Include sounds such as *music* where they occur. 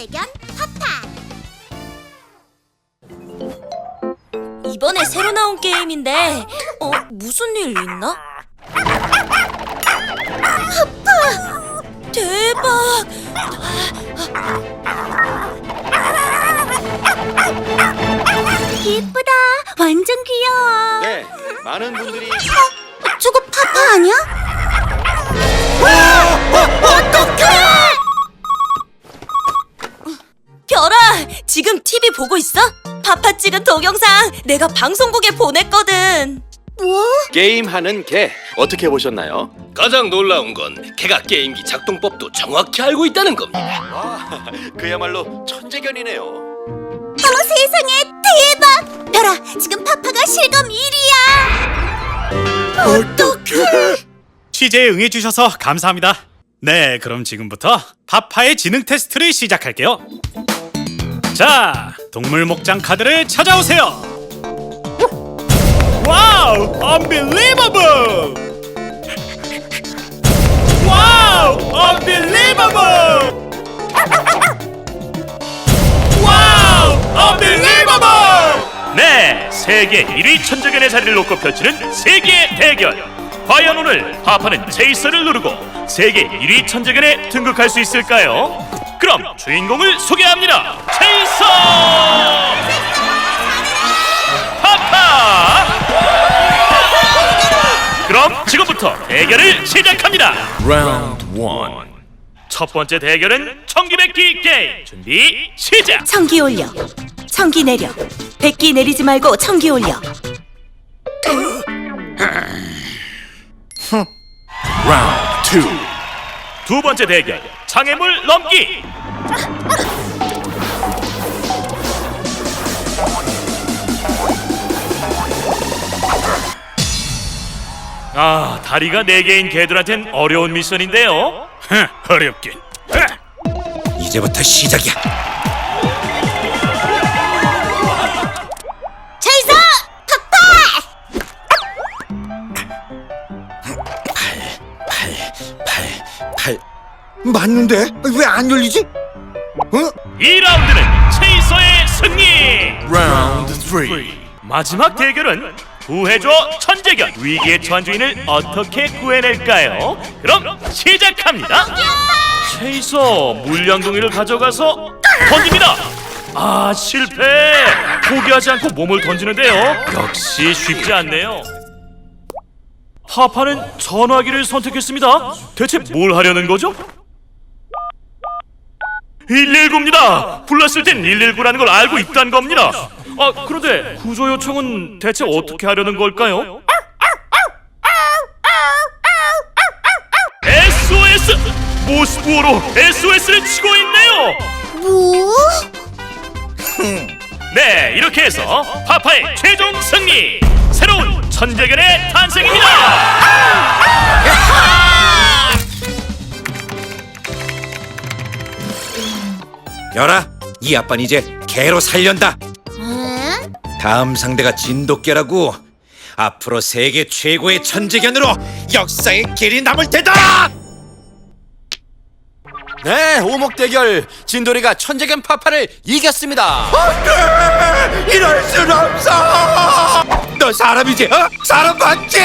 천재견 파파 이번에 새로 나온 게임인데 어 무슨 일 있나? 아파! 대박! 예쁘다 완전 귀여워 네, 많은 분들이 저거 파파 아니야? 별아, 보고 있어? 파파 찍은 동영상 내가 방송국에 보냈거든. 뭐? 게임하는 개 어떻게 보셨나요? 가장 놀라운 건 걔가 게임기 작동법도 정확히 알고 있다는 겁니다. 와, *laughs* 그야말로 천재견이네요. 어머 세상에 대박 별아 지금 파파가 실검 1위야 어떡해 취재에 응해주셔서 감사합니다. 네, 그럼 지금부터 파파의 지능 테스트를 시작할게요. 자, 동물 목장 카드를 찾아오세요. 와우, unbelievable! 와우, unbelievable! 와우, unbelievable! 네, 세계 1위 천재견의 자리를 놓고 펼치는 세계 대결. 과연 오늘 파파는 제이슨을 누르고 세계 1위 천재견에 등극할 수 있을까요? 그럼 주인공을 소개합니다. 제이슨! 파파! 그럼 지금부터 대결을 시작합니다. 라운드 1. 첫 번째 대결은 청기백기 게임. 준비 시작. 청기 올려. 청기 내려. 백기 내리지 말고 청기 올려. 라운드 2. 두 번째 대결. 장애물 넘기. 아, 다리가 네 개인 개들한텐 어려운 미션인데요. 어렵긴. 이제부터 시작이야. 제이슨 팔 맞는데 왜 안 열리지? 어? 2라운드는 체이서의 승리! 라운드 3 마지막 대결은 구해줘 천재견 위기에 처한 주인을 어떻게 구해낼까요? 그럼 시작합니다! 체이서 물량동이를 가져가서 던집니다! 아 실패! 포기하지 않고 몸을 던지는데요 역시 쉽지 않네요 파파는 전화기를 선택했습니다 대체 뭘 하려는 거죠? 119입니다. 불렀을 땐 119라는 걸 알고 있다는 겁니다. 아, 그런데 구조 요청은 대체 어떻게 하려는 걸까요? SOS! 모스부호로 SOS를 치고 있네요. 뭐? *laughs* 네, 이렇게 해서 파파의 최종 승리! 새로운 천재견의 탄생입니다! 열아, 이 아빠는 이제 개로 살련다. 응? 다음 상대가 진돗개라고. 앞으로 세계 최고의 천재견으로 역사의 길이 남을 테다. 네, 오목 대결 진돌이가 천재견 파파를 이겼습니다. 안돼, 이럴 순 없어. 너 사람이지? 어? 사람 맞지?